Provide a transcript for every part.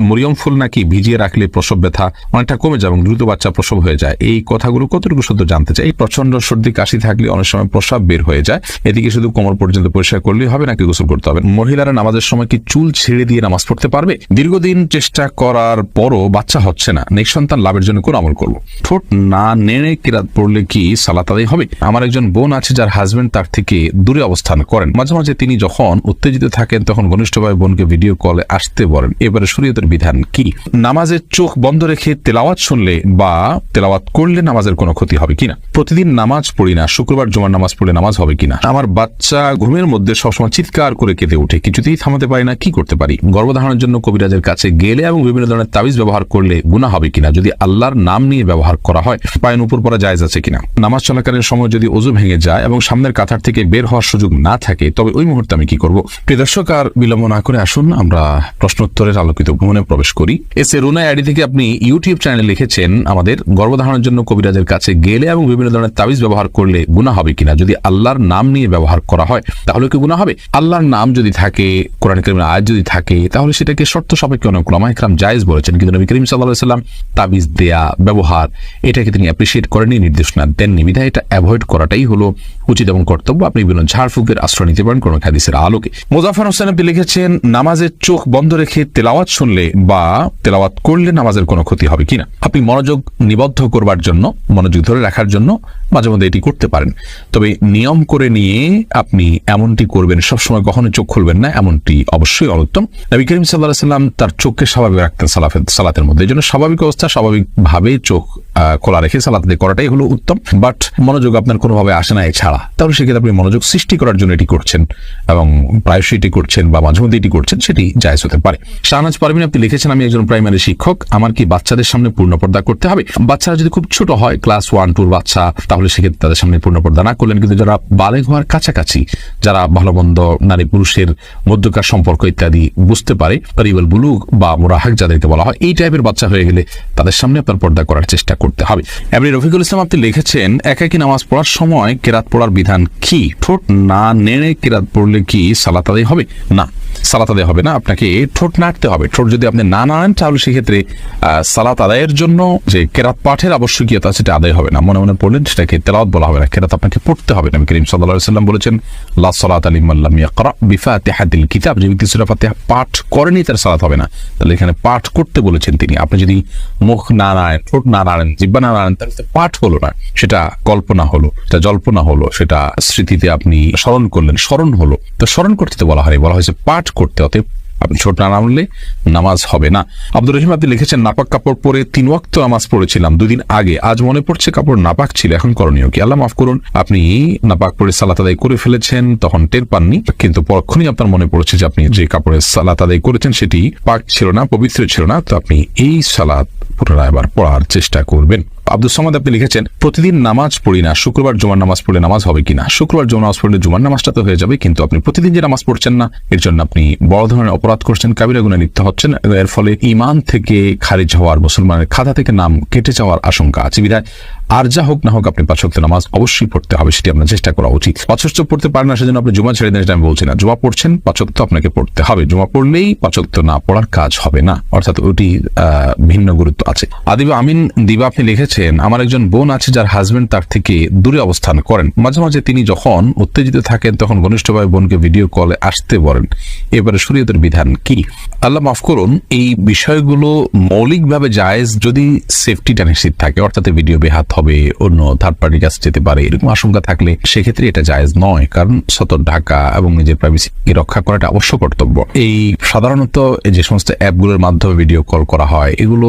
মরিয়ম ফুল নাকি ভিজিয়ে রাখলে প্রসব ব্যথা অনেকটা কমে যায় এবং দ্রুত বাচ্চা প্রসব হয়ে যায়। এই কথাগুলো কতটুকু শুধু জানতে চাই? প্রচণ্ড সর্দি, কাশি থাকলে অনেক সময় প্রস্রাব বের হয়ে যায়। এদিকে শুধু কোমর পর্যন্ত পরিষ্কার করলেই হবে নাকি গোসল করতে হবে? মহিলারা নামাজের সময় কি চুল ছেড়ে দিয়ে নামাজ পড়তে পারবে? দীর্ঘদিন চেষ্টা করার পরও বাচ্চা হচ্ছে না। নেক্সট সন্তান লাভের জন্য কোন আমল করব ঠোঁট না নেড়ে কিরাত পড়লে কি সালাত আদায় হবে? আমার একজন বোন আছে যার হাজবেন্ড তার থেকে দূরে অবস্থান করেন। মাঝে মাঝে তিনি যখন উত্তেজিত থাকেন, তখন ঘনিষ্ঠভাবে বোনকে ভিডিও কলে আসতে বলেন। এবারে শরীয়তের বিধান কি? নামাজের চোখ বন্ধ রেখে তেলাওয়াত শুনলে বা তেলাওয়াত করলে নামাজের কোনো ক্ষতি হবে কিনা? প্রতিদিন নামাজ পড়ি না, শুক্রবার জমার নামাজ পড়লে নামাজ হবে কিনা? আমার বাচ্চা ঘুমের মধ্যে সবসময় চিৎকার করে কেঁদে ওঠে, কিছুতেই থামাতে পারি না, কি করতে পারি? গর্ভধারণের জন্য কবিরাজের কাছে গেলে এবং বিভিন্ন ধরনের তাবিজ ব্যবহার করলে গুণা হবে কিনা? যদি আল্লাহর নাম নিয়ে ব্যবহার করা হয়, পায়ের উপর পরা জায়জ আছে কিনা? নামাজ চলাকালীন সময় যদি অজু ভেঙে যায় এবং সামনের কাতার থেকে বের হওয়ার সুযোগ না থাকে, তবে ওই মুহূর্তে আমি কি করব? প্রিয় দর্শক, আর বিলম্ব না করে আসুন, আমরা প্রশ্নোত্তরের আলোকিত ভ্রমণে প্রবেশ করি। এস এ রুনা আইডি থেকে আপনি ইউটিউব চ্যানেলে লিখেছেন, আমাদের গর্ভধারণের জন্য কবিরাজের কাছে গেলে এবং বিভিন্ন ধরনের তাবিজ ব্যবহার করলে গুণা হবে কিনা? যদি আল্লাহর নাম নিয়ে ব্যবহার করা হয়, তাহলে কি গুণা হবে? আল্লাহর নাম যদি থাকে, কোরআন করিমের আয়াত যদি থাকে, তাহলে সেটাকে শর্ত সাপেক্ষে অনেক ওলামা ইকরাম জায়েজ বলেছেন। কিন্তু নবী করিম সাল্লাহ সাল্লাম তাবিজ দেয়া, ব্যবহার, এটাকে তিনি অ্যাপ্রিসিয়েট করেননি নির্দেশনা দেননি। বিধায় এটা অ্যাভয়েড করাটাই হলো উচিত এবং কর্তব্য। আপনি বিভিন্ন ঝাড়ফুকের আশ্রয় নিতে পারেন কোনো হাদিসের আলোকে। মোজাফর হোসেন আপনি লিখেছেন, নামাজের চোখ বন্ধ রেখে তেলাওয়াত শুনলে বা তেলাওয়াত করলে নামাজের কোনো ক্ষতি হবে কিনা? আপনি মনোযোগ নিবদ্ধ করবার জন্য, মনোযোগ ধরে রাখার জন্য মাঝে মধ্যে এটি করতে পারেন। তবে নিয়ম করে নিয়ে আপনি এমনটি করবেন, সবসময় কখনো চোখ খুলবেন না, এমনটি অবশ্যই অনুত্তম। নবী করিম সাল্লাহ সাল্লাম তার চোখকে স্বাভাবিক রাখতেন সালাফের, সালাতের মধ্যে। এই জন্য স্বাভাবিক অবস্থা, স্বাভাবিকভাবে চোখ খোলা রেখে সালাত করাটাই হলো উত্তম। বাট মনোযোগ আপনার কোনোভাবে আসে না এছাড়া। তাহলে সেক্ষেত্রে আপনি মনোযোগ সৃষ্টি করার জন্য এটি করছেন এবং প্রায়শই এটি করছেন বা মাঝে মধ্যে এটি করছেন, সেটি জায়জ হতে পারে। শাহনাজ পারভিন আপনি লিখেছেন আমি একজন প্রাইমারি শিক্ষক। আমার কি বাচ্চাদের সামনে পূর্ণ পর্দা করতে হবে? বাচ্চারা যদি খুব ছোট হয় ক্লাস ওয়ান টুর বাচ্চা, তাহলে সেক্ষেত্রে তাদের সামনে পূর্ণ পর্দা না করলেন। কিন্তু যারা বালেগ হওয়ার কাছাকাছি, যারা ভালো মন্দ নারী পুরুষের মধ্যকার সম্পর্ক ইত্যাদি বুঝতে পারে রিবল বুলুক বা মোরাহাক যাদেরকে বলা হয়, এই টাইপের বাচ্চা হয়ে গেলে তাদের সামনে আপনার পর্দা করার চেষ্টা করতে হবে। এমনি রফিকুল ইসলাম, আপনি লিখেছেন একাকি নামাজ পড়ার সময় কেরাত পড়ার বিধান কি? ঠোঁট না নেড়ে কেরাত পড়লে কি সালাত আদায় হবে? না। সালাত আদায় হবে না, আপনাকে ঠোঁট নাড়তে হবে। ঠোঁট যদি আপনি না নাড়েন, তাহলে সেক্ষেত্রে সালাত আদায়ের জন্য যে কেরাত পাঠের আবশ্যকীয়তা সেটা আদায় হবে না। মনে মনে পড়লেন, সেটাকে তেলাওয়াত বলা হবে না। কেরাত আপনাকে পড়তে হবে না। করিম আলাইহি সাল্লাম বলেছেন, লা সালাত আলী মাল্লাম ইয়াকরা বিফাতিহাতিল কিতাব। যে ব্যক্তি সূরা ফাতিহা পাঠ করেনি, তার সালাত হবে না। তাহলে এখানে পাঠ করতে বলেছেন তিনি। আপনি যদি মুখ না নাড়েন, ঠোঁট না নাড়েন, জিব্বা না নাড়েন, তাহলে পাঠ হলো না। সেটা কল্পনা হলো, সেটা জল্পনা হলো, সেটা স্মৃতিতে আপনি স্মরণ করলেন। স্মরণ হলো। তো স্মরণ করতে বলা হয়নি। বলা হয়েছে, পাঠ করতে, অতএব আপনি ছোট না নামলে নামাজ হবে না। আব্দুর রহিম, আপনি লিখেছেন, নাপাক কাপড় পরে তিন ওয়াক্ত নামাজ পড়েছিলাম। দুদিন আগে, আজ মনে পড়ছে কাপড় নাপাক ছিল, এখন করণীয় কি? আল্লাহ মাফ করুন, আপনি নাপাক পরে সালাত আদায় করে ফেলেছেন, তখন টের পাননি, কিন্তু পরক্ষণই আপনার মনে পড়েছে যে আপনি যে কাপড়ের সালাত আদায় করেছেন, সেটি পাক ছিল না, পবিত্র ছিল না, তো আপনি এই সালাত পুনরায় আবার পড়ার চেষ্টা করবেন। আব্দুল সামাদ আপনি লিখেছেন, প্রতিদিন নামাজ পড়ি না। শুক্রবার জুমার নামাজ পড়লে নামাজ হবে কিনা শুক্রবার জুমার নামাজ পড়লে জুমার নামাজটা তো হয়ে যাবে, কিন্তু আপনি প্রতিদিন যে নামাজ পড়ছেন না, এর জন্য আপনি বড় ধরনের অপরাধ করছেন, কাবিরা গুণে লিপ্ত হচ্ছেন। এর ফলে ইমান থেকে খারিজ হওয়ার, মুসলমানের খাতা থেকে নাম কেটে যাওয়ার আশঙ্কা আছে। বিধায় আর যা হোক না হোক আপনি পাঁচ ওয়াক্ত নামাজ অবশ্যই পড়তে হবে, সেটি আপনার চেষ্টা করা উচিত। পাঁচ পড়তে পারেন না, সেজন্য আপনি জুমা ছেড়ে দেন আমি বলছি না। জুমা পড়ছেন, পাঁচ ওয়াক্ত আপনাকে পড়তে হবে। জুমা পড়লেই পাঁচ না পড়ার কাজ হবে না। অর্থাৎ ওটি ভিন্ন গুরুত্ব আছে। আদিবা আমিন দিবা, আপনি লিখেছেন আমার একজন বোন আছে যার হাজবেন্ড তার থেকে দূরে অবস্থান করেন। মাঝে মাঝে তিনি যখন উত্তেজিত থাকেন, তখন ঘনিষ্ঠভাবে বোনকে ভিডিও কলে আসতে বলেন। এবারে শরীয়তের বিধান কি? আল্লাহ মাফ করুন, এই বিষয়গুলো মৌলিকভাবে জায়েজ যদি সেফটিটা নিশ্চিত থাকে, অর্থাৎ ভিডিও বেহাত হবে, অন্য থার্ড পার্টির কাছে যেতে পারে, এরকম আশঙ্কা থাকলে সেক্ষেত্রে এটা জায়েজ নয়, কারণ সতর ঢাকা এবং নিজের প্রাইভেসি রক্ষা করাটা অবশ্য কর্তব্য। এই সাধারণত যে সমস্ত অ্যাপগুলোর মাধ্যমে ভিডিও কল করা হয়, এগুলো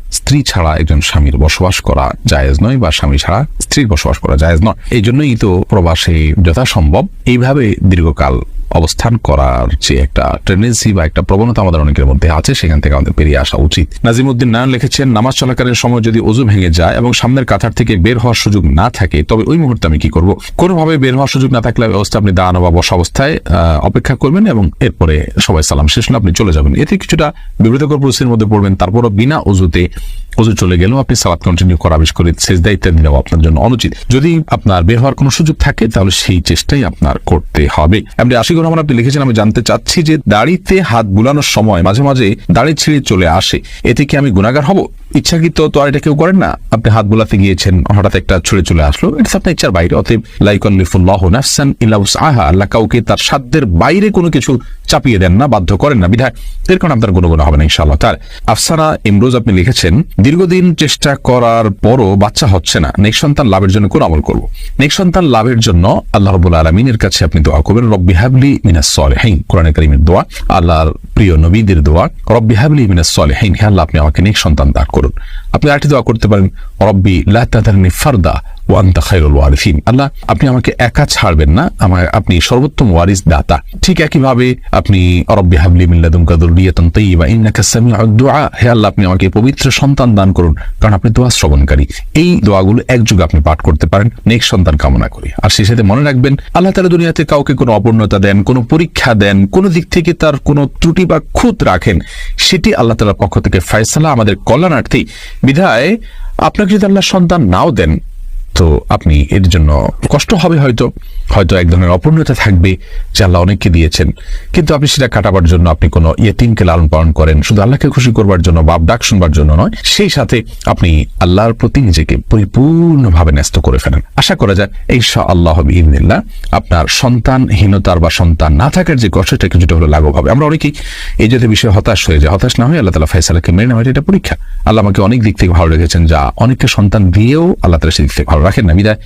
স্ত্রী ছাড়া একজন স্বামীর বসবাস করা জায়েজ নয় বা স্বামী ছাড়া স্ত্রীর বসবাস করা জায়েজ নয়। এই জন্যই তো প্রবাসে যথাসম্ভব। এইভাবে দীর্ঘকাল অবস্থান করার যে একটা টেন্ডেন্সি বা একটা প্রবণতা আমাদের অনেকের মধ্যে আছে, সেখান থেকে আমাদের বেরিয়ে আসা উচিত। নাজিমুদ্দিন নায়ন লিখেছেন, নামাজ চলাকালীন সময় যদি অজু ভেঙে যায় এবং সামনের কাতার থেকে বের হওয়ার সুযোগ না থাকে, তবে ওই মুহূর্তে আমি কি করব? কোনোভাবে বের হওয়ার সুযোগ না থাকলে অবস্থা আপনি দাঁড়ানো বা বসা অবস্থায় অপেক্ষা করবেন এবং এরপরে সবাই সালাম শেষ হলে আপনি চলে যাবেন। এতে কিছুটা বিব্রতকর পরিস্থিতির মধ্যে পড়বেন, তারপরও বিনা অজুতে অজু চলে গেলেও আপনি সালাদ কন্টিনিউ করা বিশেষ করে শেষ দায়িত্ব নেওয়া আপনার জন্য অনুচিত। যদি আপনার বের হওয়ার কোনো সুযোগ থাকে, তাহলে সেই চেষ্টাই আপনার করতে হবে। আপনি আশিকুর রহমান আপনি লিখেছেন, আমি জানতে চাচ্ছি যে দাড়িতে হাত বুলানোর সময় মাঝে মাঝে দাড়ি ছিঁড়ে চলে আসে। এতে কি আমি গুণাগার হব? ইচ্ছাকৃত তো আর এটা কেউ করেন না। আপনি হাত বুলাতে গিয়েছেন, হঠাৎ একটা ছুড়ে চলে আসলো। এটা আপনার ইচ্ছার বাইরে। অতএব লাইকল্লিফুল্লাহ নাফসান ইল্লা আহা আল্লাহ কাউকে তার সাধ্যের বাইরে কোনো কিছু চাপিয়ে দেন না, বাধ্য করেন না। বিধায় এর কারণে আপনার কোনো গুণ হবে না, ইনশাআল্লাহ। তার আফসানা ইমরোজ আপনি লিখেছেন, দীর্ঘদিন চেষ্টা করার পরও বাচ্চা হচ্ছে না। নেক সন্তান লাভের জন্য কোন আমল করব? নেক সন্তান লাভের জন্য আল্লাহ রবুল আলমিনের কাছে আপনি দোয়া করবেন, রব্বি হাবলি মিনাস সলেহাইন কোরআন করিমের দোয়া, আল্লাহর প্রিয় নবীদের দোয়া, রব্বি হাবলি মিনাস সলেহাইন হ্যাঁ আল্লাহ, আপনি আমাকে নেক সন্তান দান করুন। আপনি আরেকটি দোয়া করতে পারেন, রব্বি লা তাদারনি ফারদা ওয়ান্তা খায়রুল ওয়ারিসিন। আল্লাহ, আপনি আমাকে একা ছাড়বেন না আমার আপনি সর্বোত্তম ওয়ারিস দাতা। ঠিক একইভাবে আপনি, রব্বি হাবলি মিল্লাদুমকা দুররিয়াতান তাইয়্যিবা ইন্নাকা সামিউদ দুআ। হে আল্লাহ, আপনি আমাকে পবিত্র সন্তান দান করুন, কারণ আপনি দোয়া শ্রবণকারী। এই দোয়াগুলো একযোগে আপনি পাঠ করতে পারেন নেক্সট সন্তান কামনা করি। আর সেই সাথে মনে রাখবেন, আল্লাহ তাআলা দুনিয়াতে কাউকে কোনো অপূর্ণতা দেন, কোনো পরীক্ষা দেন, কোনো দিক থেকে তার কোনো ত্রুটি বা খুঁত রাখেন, সেটি আল্লাহ তাআলার পক্ষ থেকে ফয়সালা আমাদের কল্যাণার্থী। বিধায়, আপনাকে যদি আল্লাহ সন্তান নাও দেন তো আপনি এর জন্য কষ্ট হবে হয়তো হয়তো এক ধরনের অপূর্ণতা থাকবে যে আল্লাহ অনেককে দিয়েছেন। কিন্তু আপনি সেটা কাটাবার জন্য আপনি কোনো ইয়েতিমকে লালন পালন করেন, শুধু আল্লাহকে খুশি করবার জন্য, বাপ ডাক শুনবার জন্য নয়, সেই সাথে আপনি আল্লাহর প্রতি নিজেকে পরিপূর্ণভাবে ন্যস্ত করে ফেলেন। আশা করা যায় এই আল্লাহ ইবনিল্লাহ আপনার সন্তানহীনতার বা সন্তান না থাকার যে কষ্টটা কিছুটা হলো লাঘব হবে। আমরা অনেকেই এই জাতীয় বিষয়ে হতাশ হয়ে যায় হতাশ না হয়ে আল্লাহ তালা ফয়সালাকে মেনে নেওয়া, এটা পরীক্ষা। আল্লাহ আমাকে অনেক দিক থেকে ভালো রেখেছেন, যা অনেককে সন্তান দিয়েও আল্লাহ তালা সেই দিক থেকে ভালো রাখেন না, বিদায়।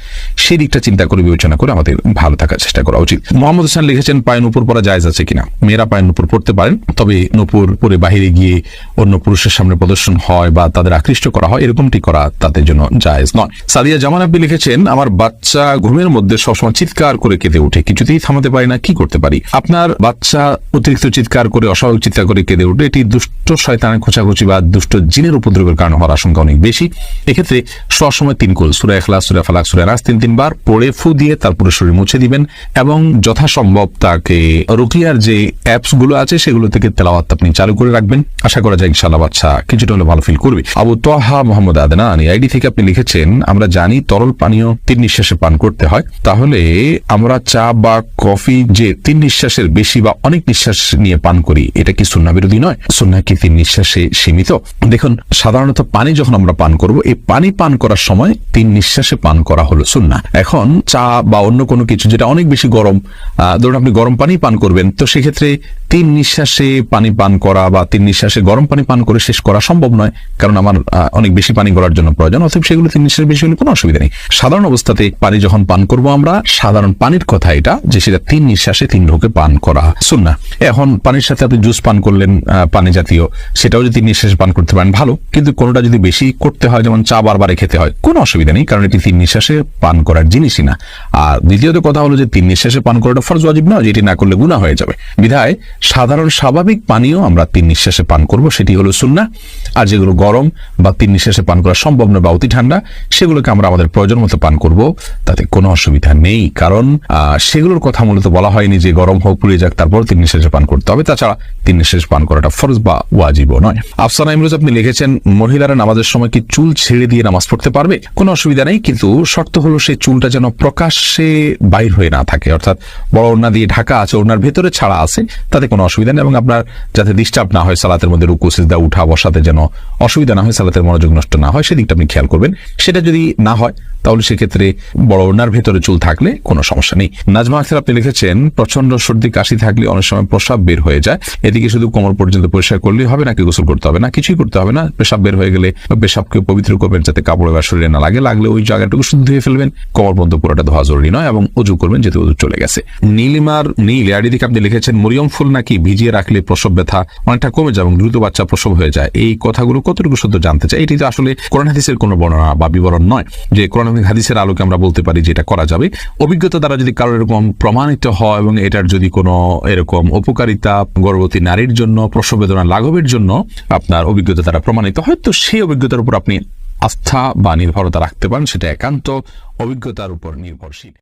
সেই দিকটা চিন্তা করে বিবেচনা করে আমাদের ভালো থাকার চেষ্টা করা উচিত। মোহাম্মদ হোসেন লিখেছেন পায়ের নুপুর পরা জায়জ আছে কিনা? মেয়েরা পায়ের নুপুর পড়তে পারেন, তবে নুপুর পরে বাহিরে গিয়ে অন্য পুরুষের সামনে প্রদর্শন হয় বা তাদের আকৃষ্ট করা হয়, এরকমটি করা তাদের জন্য জায়েজ নয়। সাদিয়া জামান আপনি লিখেছেন, আমার বাচ্চা ঘুমের মধ্যে সবসময় চিৎকার করে কেঁদে ওঠে। কিছুতেই থামাতে পারি না, কি করতে পারি? আপনার বাচ্চা অতিরিক্ত চিৎকার করে, অস্বাভাবিক চিৎকার করে কেঁদে উঠে এটি দুষ্ট শয়তানের খোঁচাখুচি বা দুষ্ট জিনের উপদ্রবের কারণে হওয়ার আশঙ্কা অনেক বেশি। এক্ষেত্রে সবসময় তিন কোল, সুরা এখলাস সুরা ফালাক সুরা নাস তিন তিনবার পড়ে ফু দিয়ে তার পুরো শরীর মুছে দিবেন এবং যথাসম্ভব তাকে রুকিয়ার যে অ্যাপসগুলো আছে সেগুলো থেকে তেলাওয়াত আপনি চালু করে রাখবেন। আশা করা যায় ইনশাল্লাহ বাচ্চা কিছুটা হলে ভালো ফিল করবে। আবু তোহা মোহাম্মদ আদনান আইডি থেকে আপনি লিখেছেন, আমরা জানি তরল পানীয় তিন নিঃশ্বাসে পান করতে হয়। তাহলে আমরা চা বা কফি যে তিন নিঃশ্বাসের বেশি বা অনেক নিঃশ্বাস নিয়ে পান করি, এটা কি সুন্না বিরোধী নয়? সুন্না কি তিন নিঃশ্বাসে সীমিত? দেখুন, সাধারণত পানি যখন আমরা পান করব, এই পানি পান করার সময় তিন নিঃশ্বাসে পান করা হলো সুন্না এখন চা বা অন্য কোনো কিছু যেটা অনেক বেশি গরম ধরুন আপনি গরম পানি পান করবেন, তো সেক্ষেত্রে তিন নিঃশ্বাসে পানি পান করা বা তিন নিঃশ্বাসে গরম পানি পান করে শেষ করা সম্ভব নয়, কারণ আমার অনেক বেশি পানি গড়ার জন্য প্রয়োজন, অতএব সেগুলো তিন নিঃশ্বাসের বেশি হলে কোনো অসুবিধা নেই। সাধারণ অবস্থাতে পানি যখন পান করব আমরা, সাধারণ পানির কথা এটা, যে সেটা তিন নিঃশ্বাসে তিন ঢোকে পান করা সুন্না এখন পানির সাথে আপনি জুস পান করলেন পানি জাতীয়, সেটাও যদি তিন নিঃশ্বাসে পান করতে পারেন, ভালো। কিন্তু কোনোটা যদি বেশি করতে হয়, যেমন চা বারবারে খেতে হয়, কোনো অসুবিধা নেই, কারণ এটি তিন নিঃশ্বাসে পান করার জিনিসই না। আর দ্বিতীয়ত কথা হলো যে তিন নিঃশ্বাসে পান করাটা ফরজ, ওয়াজিব নয়, যেটি না করলে গুণা হয়ে যাবে। বিধায় সাধারণ স্বাভাবিক পানীয় আমরা তিন নিঃশ্বাসে পান করব, সেটি হলো সুন্না। আর যেগুলো গরম বা তিন নিঃশ্বাসে পান করা সম্ভব নয় বা অতি ঠান্ডা, সেগুলোকে আমরা আমাদের প্রয়োজন মতো পান করব। তাতে কোনো অসুবিধা নেই, কারণ সেগুলোর কথা মূলত বলা হয়নি যে গরম হোক পুড়িয়ে যাক, তারপর তিন নিঃশ্বাসে পান করতে হবে। তাছাড়া তিন নিঃশ্বাস পান করাটা ফরজ বা ওয়াজিবও নয়। আফসানা ইমরোজ আপনি লিখেছেন, মহিলারা নামাজের সময় কি চুল ছেড়ে দিয়ে নামাজ পড়তে পারবে? কোনো অসুবিধা নেই, কিন্তু শর্ত হলো সেই চুলটা যেন প্রকাশ্যে বাইর হয়ে না থাকে। অর্থাৎ বড় ওড়না দিয়ে ঢাকা আছে, ওড়নার ভেতরে ছাড়া আছে, তাতে কোনো অসুবিধা নেই এবং আপনার যাতে ডিস্টার্ব না হয় সালাতের মধ্যে রুকু, সিজদা, উঠা, বসাতে যেন অসুবিধা না হয়, সালাতের মনোযোগ নষ্ট না হয়, সেদিকটা আপনি খেয়াল করবেন। সেটা যদি না হয়, তাহলে সেক্ষেত্রে বড় ওড়নার ভেতরে চুল থাকলে কোনো সমস্যা নেই। নাজমা আখতার আপনি লিখেছেন প্রচণ্ড সর্দি, কাশি থাকলে অনেক সময় প্রস্রাব বের হয়ে যায়। এদিকে শুধু কোমর পর্যন্ত পরিষ্কার করলেই হবে নাকি গোসল করতে হবে না, কিছুই করতে হবে না। পেশাব বের হয়ে গেলে পেশাবকে পবিত্র করবেন যাতে কাপড়ে বা শরীরে না লাগে, লাগলে ওই জায়গাটুকু শুদ্ধ ধুয়ে ফেলবেন। কোমর পর্যন্ত পুরোটা ধোয়া জরুরি নয় এবং উজু করবেন যেহেতু উজু চলে গেছে। নীলিমার, নীল আইডি থেকে আপনি লিখেছেন, মরিয়ম ফুল নাকি ভিজিয়ে রাখলে প্রসব ব্যথা অনেকটা কমে যায় এবং দ্রুত বাচ্চা প্রসব হয়ে যায়? এই কথাগুলো কতটুকু সত্য জানতে চাই? এটি তো আসলে কোরআন হাদিসের কোনো বর্ণনা বা বিবরণ নয়, যে কোরআন হাদিসের আলোকে আমরা বলতে পারি যে এটা করা যাবে। অভিজ্ঞতা দ্বারা যদি কারও এরকম প্রমাণিত হয় এবং এটার যদি কোনো এরকম উপকারিতা, গর্ভবতী নারীর জন্য, প্রসব বেদনা লাঘবের জন্য আপনার অভিজ্ঞতা দ্বারা প্রমাণিত হয়, তো সেই অভিজ্ঞতার উপর আপনি আস্থা বা নির্ভরতা রাখতে পারেন, সেটা একান্ত অভিজ্ঞতার উপর নির্ভরশীল।